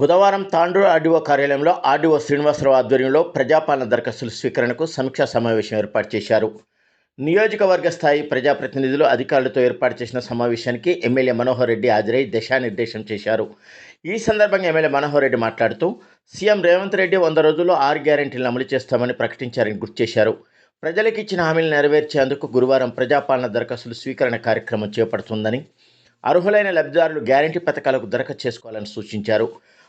బుధవారం తాండూరు ఆర్డీఓ కార్యాలయంలో ఆర్డీఓ శ్రీనివాసరావు ఆధ్వర్యంలో ప్రజాపాలన దరఖాస్తుల స్వీకరణకు సమీక్షా సమావేశం ఏర్పాటు చేశారు. నియోజకవర్గ స్థాయి ప్రజాప్రతినిధులు అధికారులతో ఏర్పాటు చేసిన సమావేశానికి ఎమ్మెల్యే మనోహర్ రెడ్డి హాజరై దిశానిర్దేశం చేశారు. ఈ సందర్భంగా ఎమ్మెల్యే మనోహర్ రెడ్డి మాట్లాడుతూ సీఎం రేవంత్ రెడ్డి వంద రోజుల్లో ఆరు గ్యారెంటీలను అమలు చేస్తామని ప్రకటించారని గుర్తు చేశారు. ప్రజలకు ఇచ్చిన హామీలు నెరవేర్చేందుకు గురువారం ప్రజాపాలన దరఖాస్తుల స్వీకరణ కార్యక్రమం చేపడుతుందని అర్హులైన లబ్ధిదారులు గ్యారంటీ పథకాలకు దరఖాస్తు చేసుకోవాలని సూచించారు.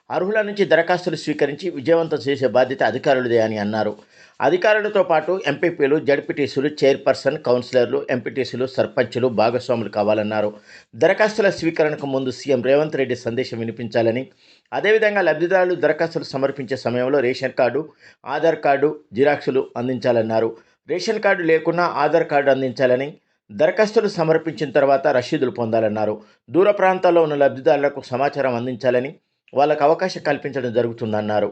అర్హుల నుంచి దరఖాస్తులు స్వీకరించి విజయవంతం చేసే బాధ్యత అధికారులదే అని అన్నారు. అధికారులతో పాటు ఎంపీపీలు జడ్పీటీసీలు చైర్పర్సన్ కౌన్సిలర్లు ఎంపీటీసీలు సర్పంచులు భాగస్వాములు కావాలన్నారు. దరఖాస్తుల స్వీకరణకు ముందు సీఎం రేవంత్ రెడ్డి సందేశం వినిపించాలని అదేవిధంగా లబ్ధిదారులు దరఖాస్తులు సమర్పించే సమయంలో రేషన్ కార్డు ఆధార్ కార్డు జిరాక్సులు అందించాలన్నారు. రేషన్ కార్డు లేకున్నా ఆధార్ కార్డు అందించాలని దరఖాస్తులు సమర్పించిన తర్వాత రసీదులు పొందాలన్నారు. దూర ప్రాంతాల్లో ఉన్న లబ్ధిదారులకు సమాచారం అందించాలని వాళ్ళకు అవకాశం కల్పించడం జరుగుతుందన్నారు.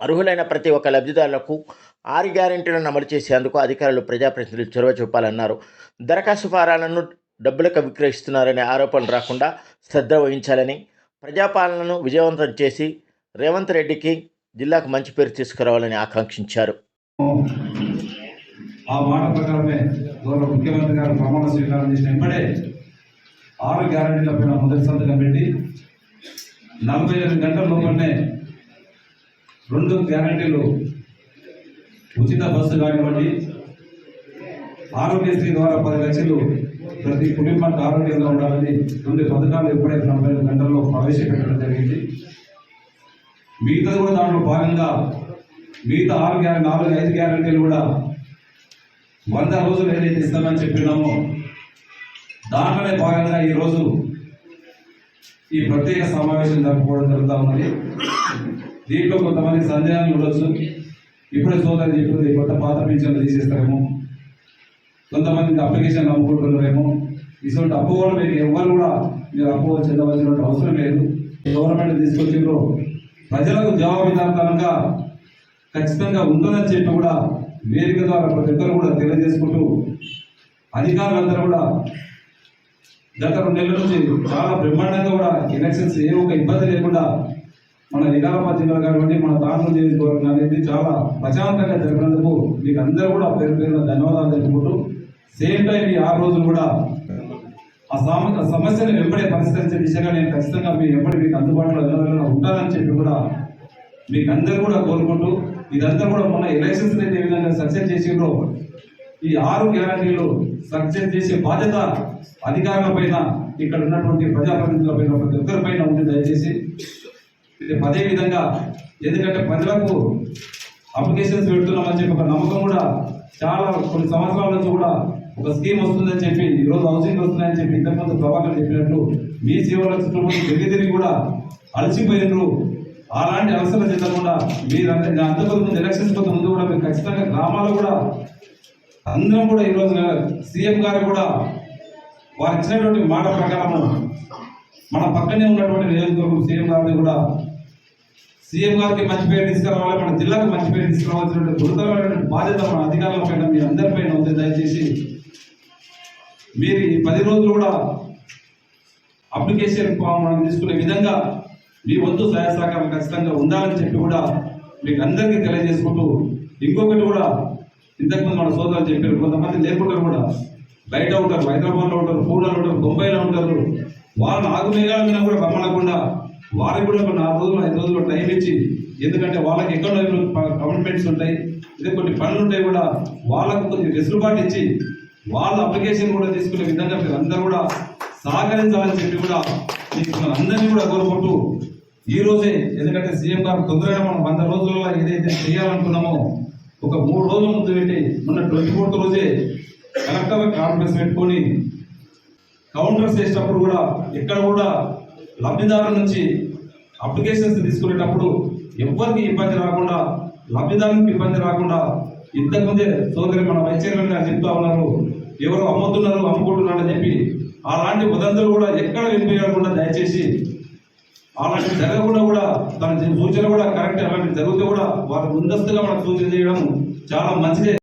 అర్హులైన ప్రతి ఒక్క లబ్ధిదారులకు ఆరు గ్యారెంటీలను అమలు చేసేందుకు అధికారులు ప్రజాప్రతినిధులు చొరవ చూపాలన్నారు. దరఖాస్తు ఫారాలను డబ్బులకు విక్రయిస్తున్నారనే ఆరోపణలు రాకుండా శ్రద్ధ వహించాలని ప్రజాపాలనను విజయవంతం చేసి రేవంత్ రెడ్డికి జిల్లాకు మంచి పేరు తీసుకురావాలని ఆకాంక్షించారు. ఆ మాట ప్రకారమే గౌరవ ముఖ్యమంత్రి గారు ప్రమాణ స్వీకారం చేసిన వెంబడే ఆరు గ్యారంటీల పైన మొదటి సంతకం పెట్టి నలభై ఎనిమిది గంటల లోపలనే రెండు గ్యారంటీలు ఉచిత బస్సు కానివ్వండి ఆరోగ్యశ్రీ ద్వారా పది లక్షలు ప్రతి కుటుంబానికి ఆరోగ్యంగా ఉండాలని రెండు పథకాలు ఎప్పుడైతే నలభై ఐదు గంటల్లో ప్రవేశపెట్టడం జరిగింది. మిగతా కూడా దాంట్లో భాగంగా మిగతా ఆరు గ్యారెంటీ నాలుగు ఐదు గ్యారంటీలు కూడా వంద రోజులు ఏదైతే ఇస్తామని చెప్పినామో దాంట్లోనే భాగంగా ఈరోజు ఈ ప్రత్యేక సమావేశం జరుపుకోవడం జరుగుతూ ఉన్నది. దీంట్లో కొంతమంది సందేహాలు ఉండొచ్చు. ఇప్పుడే సోదరు చెప్పింది కొత్త పాత పింఛన్లు తీసేస్తారేమో. కొంతమంది అప్లికేషన్ అమ్ముకుంటున్నారేమో. ఇటువంటి కూడా మీరు ఎవరు కూడా మీరు అప్పు చెందవలసిన అవసరం లేదు. గవర్నమెంట్ తీసుకొచ్చిండ్రు. ప్రజలకు జవాబుదారితనంగా ఖచ్చితంగా ఉంటుందని చెప్పి కూడా వేదిక ద్వారా ప్రతి ఒక్కరు కూడా అధికారులందరూ కూడా గత రెండు నెలల నుంచి చాలా బ్రహ్మాండంగా కూడా ఎలక్షన్స్ ఏ ఒక ఇబ్బంది లేకుండా మన నిజామాబాద్ జిల్లా కానివ్వండి మన తాండూరు నియోజకవర్గం అనేది చాలా ప్రశాంతంగా జరిగినందుకు మీకు అందరూ కూడా పేరు పేరున ధన్యవాదాలు తెలుపుకుంటూ సేమ్ టైం ఈ ఆరు రోజులు కూడా ఆ సామ సమస్యను వెంబడే పరిష్కరించే దిశగా నేను ఖచ్చితంగా మీ వెంబడి మీకు అందుబాటులో ఉంటానని చెప్పి కూడా మీకు అందరూ కూడా కోరుకుంటూ ఇదంతా కూడా మొన్న ఎలక్షన్స్ అయితే ఏ విధంగా సక్సెస్ చేసిండ్రో ఈ ఆరు గ్యారంటీలు సక్సెస్ చేసే బాధ్యత అధికారుల పైన ఇక్కడ ఉన్నటువంటి ప్రజాప్రతినిధుల పైన ప్రతి ఒక్కరి పైన ఉంది దయచేసి. అదే విధంగా ఎందుకంటే ప్రజలకు అప్లికేషన్స్ పెడుతున్నామని చెప్పి ఒక నమ్మకం కూడా చాలా కొన్ని సంవత్సరాల నుంచి కూడా ఒక స్కీమ్ వస్తుందని చెప్పి ఈ రోజు హౌసింగ్ వస్తుందని చెప్పి ఇంతకుముందు ప్రభాకర్ చెప్పినట్లు మీ సేవల చుట్టూ తిరిగి తిరిగి కూడా అలసిపోయినరు. అలాంటి అవసరం చెందకుండా మీరు అంటే ముందు ఎలక్షన్స్ కొంత ముందు కూడా మీరు ఖచ్చితంగా గ్రామాల్లో కూడా అందరం కూడా ఈ సీఎం గారు కూడా వారు ఇచ్చినటువంటి మాట ప్రకారము మన పక్కనే ఉన్నటువంటి నియోజకవర్గం సీఎం గారిని కూడా సీఎం గారికి మంచి పేరు తీసుకురావాలి మన జిల్లాకు మంచి పేరు తీసుకురావాల్సినటువంటి గురుతరమైనటువంటి బాధ్యత మన అధికారుల పైన మీ అందరిపైన ఉంది. దయచేసి మీరు ఈ పది రోజులు కూడా అప్లికేషన్ ఫామ్ మనం తీసుకునే విధంగా మీ వంతు సహాయ సహకారం ఖచ్చితంగా ఉండాలని చెప్పి కూడా మీకు అందరికీ తెలియజేసుకుంటూ ఇంకొకటి కూడా ఇంతకుముందు మన సోదరులు చెప్పారు కొంతమంది లేకుండా కూడా. బయట ఉంటారు హైదరాబాద్లో ఉంటారు పూణేలో ఉంటారు బొంబాయిలో ఉంటారు. వాళ్ళని ఆగుమేఘాల మీద కూడా గమనకుండా వారికి కూడా ఒక నాలుగు రోజులు ఐదు రోజులు టైం ఇచ్చి ఎందుకంటే వాళ్ళకి ఎక్కడో కమిట్మెంట్స్ ఉంటాయి ఇదే కొన్ని పనులు ఉంటాయి కూడా వాళ్ళకు కొంచెం వెసులుబాటు ఇచ్చి వాళ్ళ అప్లికేషన్ కూడా తీసుకునే విధంగా మీరు అందరూ కూడా సహకరించాలని చెప్పి కూడా మీకు అందరినీ కూడా కోరుకుంటూ ఈ రోజే ఎందుకంటే సీఎం గారు తొందరగా మనం వంద రోజుల్లో ఏదైతే చేయాలనుకున్నామో ఒక మూడు రోజుల ముందు పెట్టి మొన్న ట్వంటీ ఫోర్త్ రోజే కలెక్టర్ కాన్ఫరెన్స్ పెట్టుకొని కౌంటర్స్ వేసేటప్పుడు కూడా ఎక్కడ కూడా లబ్ధిదారుల నుంచి అప్లికేషన్స్ తీసుకునేటప్పుడు ఎవరికి ఇబ్బంది రాకుండా లబ్ధిదారునికి ఇబ్బంది రాకుండా ఇంతకుముందే సోదరి మన వైస్ చైర్మన్ గారు చెప్తా ఉన్నారు ఎవరు అమ్ముతున్నారు అమ్ముకుంటున్నారు అని చెప్పి అలాంటి వదంతులు కూడా ఎక్కడ వినిపించకుండా దయచేసి అలాంటి జరగకుండా కూడా తన సూచన కూడా కరెక్ట్ అలాంటి జరిగితే కూడా వారు ముందస్తుగా మనకు సూచన చేయడం చాలా మంచిదే.